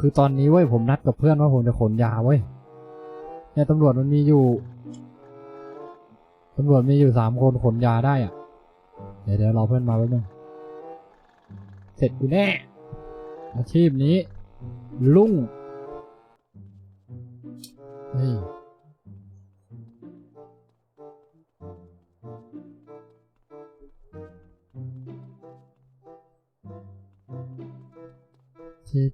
คือตอนนี้เว้ยผมนัดกับเพื่อนว่าผมจะขนยาเว้ยเนี่ยตำรวจมันมีอยู่ตำรวจมีอยู่สามคนขนยาได้อะ เดี๋ยวเดี๋ยวรอเพื่อนมาแป๊บนึงเสร็จกูแน่ อาชีพนี้ ลุ่งเฮ้ยที่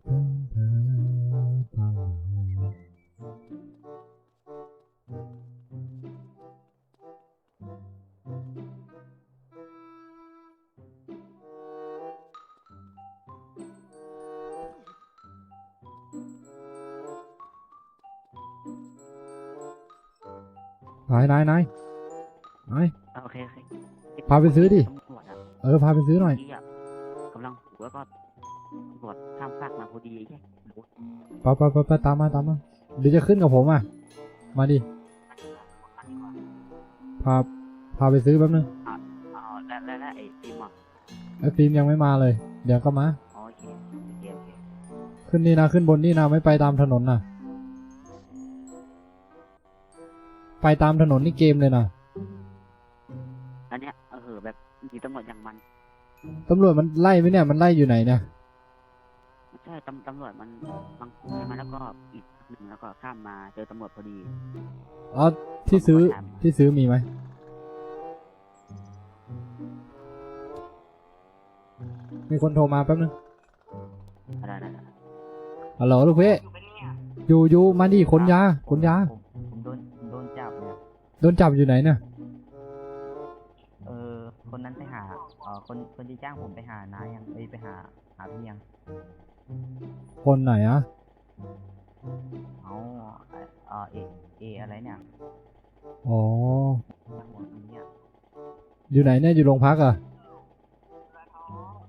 นายนายนายนายอะโอเคโอเคพาไปซื้อดิ ตำรวจอะเออพาไปซื้อหน่อยที่อะกำลังหูแล้วก็ตำรวจข้ามฟากมาพอดีไอ้แค่โอ้โหไปไปไปไปตามมาตามมาเดี๋ยวจะขึ้นกับผมอะ มาดิ พา พาไปซื้อแป๊บนึงอ๋อแล้วแล้วแล้วไอ้ฟิล์มอะไอ้ฟิล์มยังไม่มาเลย เดี๋ยวก็มา อ๋อโอเคโอเคโอเคขึ้นนี่นะขึ้นบนนี่นะไม่ไปตามถนนนะ ไปตามถนนนี่เกมเลยนะอันเนี้ยเออแบบมีตำรวจอย่างมันตำรวจมันไล่ไหมเนี่ยมันไล่อยู่ไหนเนี่ยไม่ใช่ตำตำรวจมันบางใช่ไหมแล้วก็อีกหนึ่งแล้วก็ข้ามมาเจอตำรวจพอดีอ๋อที่ซื้อตำรวจตามมาที่ซื้อมีไหมมีคนโทรมาแป๊บนึงได้ได้ได้ฮัลโหลลูกพี่อยู่อยู่มาดิขนยาขนยา โดนจับอยู่ไหนเนี่ยเออ คนนั้นไปหาเออคนคนที่จ้างผมไปหาน้ายังไปไปหาหาพี่ยังคนไหนอะเอาเออเออเอเออะไรเนี่ยอ๋อทางหัวนี้เนี่ยอยู่ไหนเนี่ยอยู่โรงพักอะ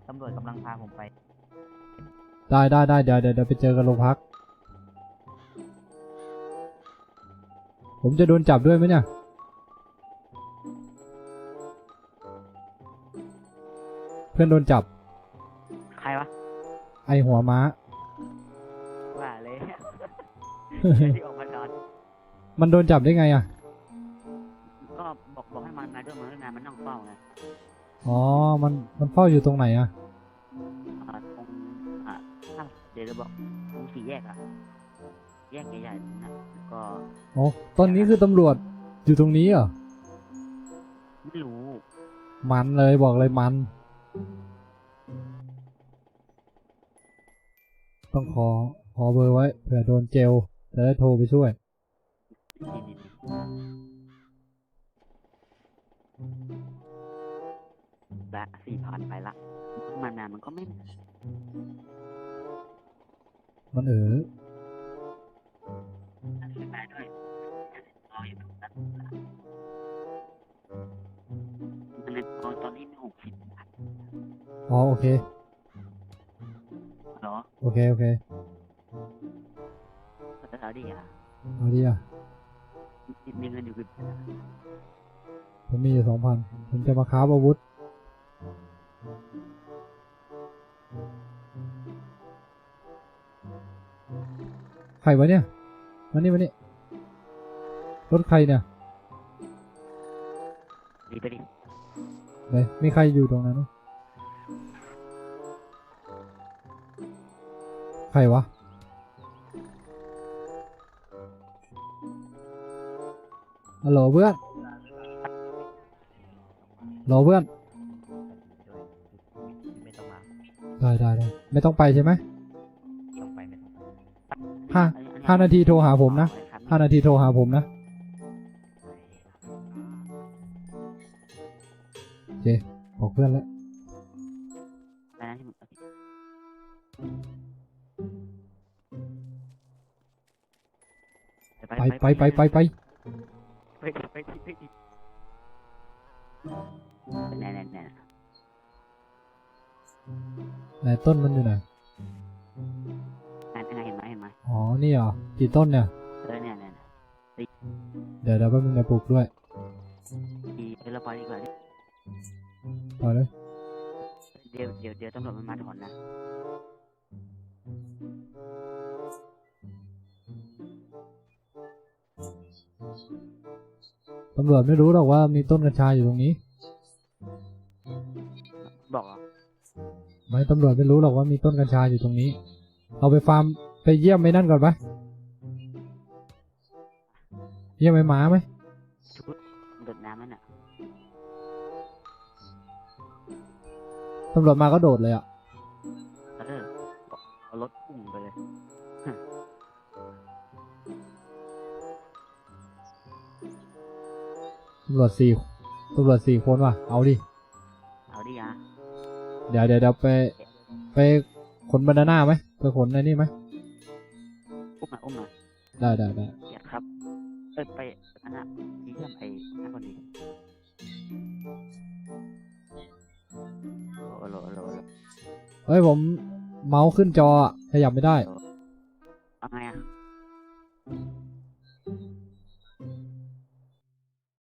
ตำรวจกำลังพาผมไป ได้ได้ได้เดี๋ยวเดี๋ยวเดี๋ยวไปเจอกันโรงพัก ผมจะโดนจับด้วยไหมเนี่ย อนโดนจับ ใครวะ ไอหัวม้า ว่าเลยที่ออกมาตอนมันโดนจับได้ไงอะก็บอกบอกให้มันมาด้วยมาด้วยงานมันนั่งเฝ้าไงอ๋อ มัน มันเฝ้าอยู่ตรงไหนอะอ่าตรงอ่าถ้าเดี๋ยวจะบอกตรงสี่แยกอะแยกใหญ่ๆตรงนั้นแล้วก็อ๋อตอนนี้คือตำรวจอยู่ตรงนี้เหรอ ไม่รู้ มันเลยบอกเลยมัน ต้องขอขอเบอร์ไว้เผื่อโดนเจลจะได้โทรไปช่วยนี่นี่นี่ละสี่พันไปละมันนานมันก็ไม่มันเออขึ้นมาด้วยรออยู่ตรงนั้นมันเลยตอนตอนนี้มีหกสิบอ๋อโอเคเหรอ โอเค โอเคแต่เราดีอะเอาดิอะ มีมีเงินอยู่คือผมมีอยู่สองพันผมจะมาค้าอาวุธ ใครวะเนี่ยมานี่มานี่รถใครเนี่ยดีไปดิ ไหนมีใครอยู่ตรงนั้นไหม ใครวะ ฮัลโหลเพื่อนฮัลโหลเพื่อน ไม่ต้องมาได้ได้ได้ไม่ต้องไปใช่ไหมต้องไปไม่ต้องไปห้าห้านาทีโทรหาผมนะห้านาทีโทรหาผมนะโอเคบอกเพื่อนแล้ว ไปไปไปไปไปไปไปไปไปดิแน่แน่นไหนต้นมันอยู่ไหนแน่แน่เห็นไหมเห็นไหมอ๋อ นี่เหรอ กี่ต้นเนี่ย เออเนี่ยเนี่ยเดี๋ยวเดี๋ยวแป๊บนึงจะปลูกด้วยดีเออเราไปดีกว่าดิพอเลย เดี๋ยวเดี๋ยวเดี๋ยวตำรวจมันมาถอนนะ ตำรวจไม่รู้หรอกว่ามีต้นกัญชาอยู่ตรงนี้ บอกเหรอไม่ตำรวจไม่รู้หรอกว่ามีต้นกัญชาอยู่ตรงนี้เราไปฟาร์มไปเยี่ยมไอ้นั่นก่อนปะเยี่ยมไอ้หมาไหมชุดโดดน้ำนั่นน่ะตำรวจมาก็โดดเลยอะเออบอกเอารถพุ่งไป ตำรวจสี่ตำรวจสี่คนว่ะ เอาดิ เอาดิอะเดี๋ยวเดี๋ยวเดี๋ยวไป ไปขนบานาน่าไหมไปขนในนี่ไหมอุ้มหน่อยอุ้มหน่อยได้ได้ได้เกียรติครับ เอ้ยไปอันน่ะเยี่ยมไอ้นั่นคนดีโอ้โหโหลโหลโหลเฮ้ยผมเมาส์ขึ้นจออะขยับไม่ได้เอาไงอะ